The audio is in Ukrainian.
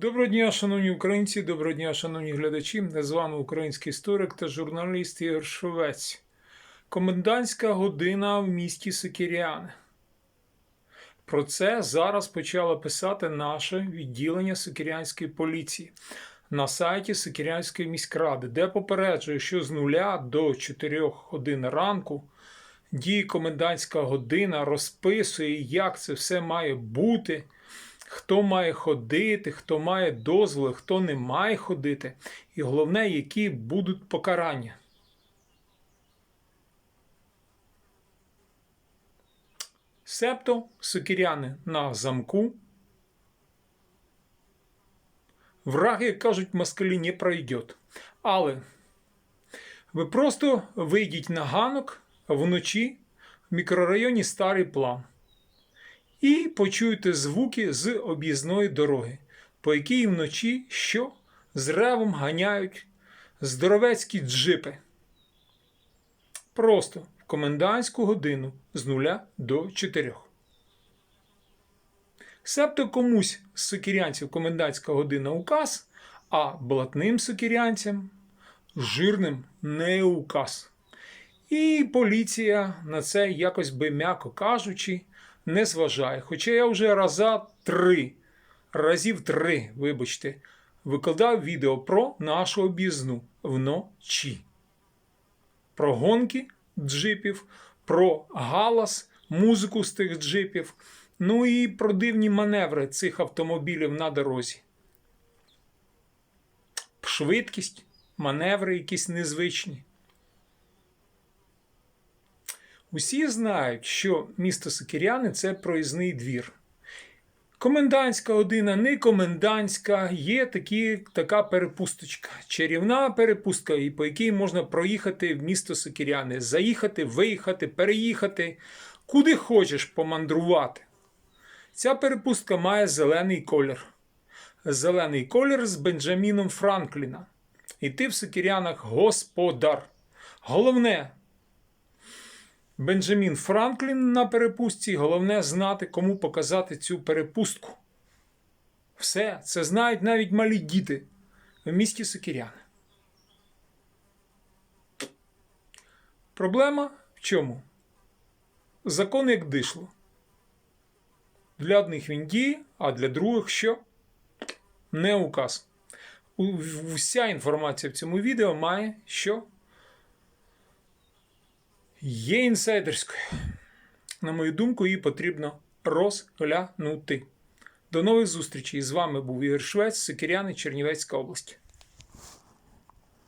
Доброго дня, шановні українці, доброго дня, шановні глядачі. З вами український історик та журналіст Ігор Шовець. Комендантська година в місті Сокіряни. Про це зараз почало писати наше відділення Сокірянської поліції на сайті Сокірянської міськради, де попереджує, що з нуля до 4 годин ранку діє комендантська година, розписує, як це все має бути хто має ходити, хто має дозволи, хто не має ходити, і головне, які будуть покарання. Себто сокиряни на замку. Враг, як кажуть, москалі не пройдет. Але ви просто вийдіть на ганок вночі в мікрорайоні Старий План і почуєте звуки з об'їзної дороги, по якій вночі що з ревом ганяють здоровецькі джипи. Просто в комендантську годину з нуля до 4. Себто комусь з сокірянців комендантська година указ, а блатним сокірянцям жирним не указ. І поліція на це якось би, м'яко кажучи, не зважає. Хоча я вже раза три, разів три, вибачте, викладав відео про нашу об'їзну вночі. Про гонки джипів, про галас, музику з тих джипів, ну і про дивні маневри цих автомобілів на дорозі. Швидкість, маневри якісь незвичні. Усі знають, що місто Сокиряни це проїзний двір. Комендантська година, не комендантська, є такі, така перепусточка, чарівна перепустка, і по якій можна проїхати в місто Сокиряни, заїхати, виїхати, переїхати, куди хочеш помандрувати. Ця перепустка має зелений колір. Зелений колір з Бенджаміном Франкліна. І ти в Сокирянах господар. Головне, Бенджамін Франклін на перепустці. Головне знати, кому показати цю перепустку. Все, це знають навіть малі діти в місті Сокіряни. Проблема в чому? Закон як дишло. Для одних він діє, а для других що? Не указ. Вся інформація в цьому відео має що? Є інсайдерською. На мою думку, її потрібно розглянути. До нових зустрічей! З вами був Ігор Швець, Сокиряни, Чернівецька область.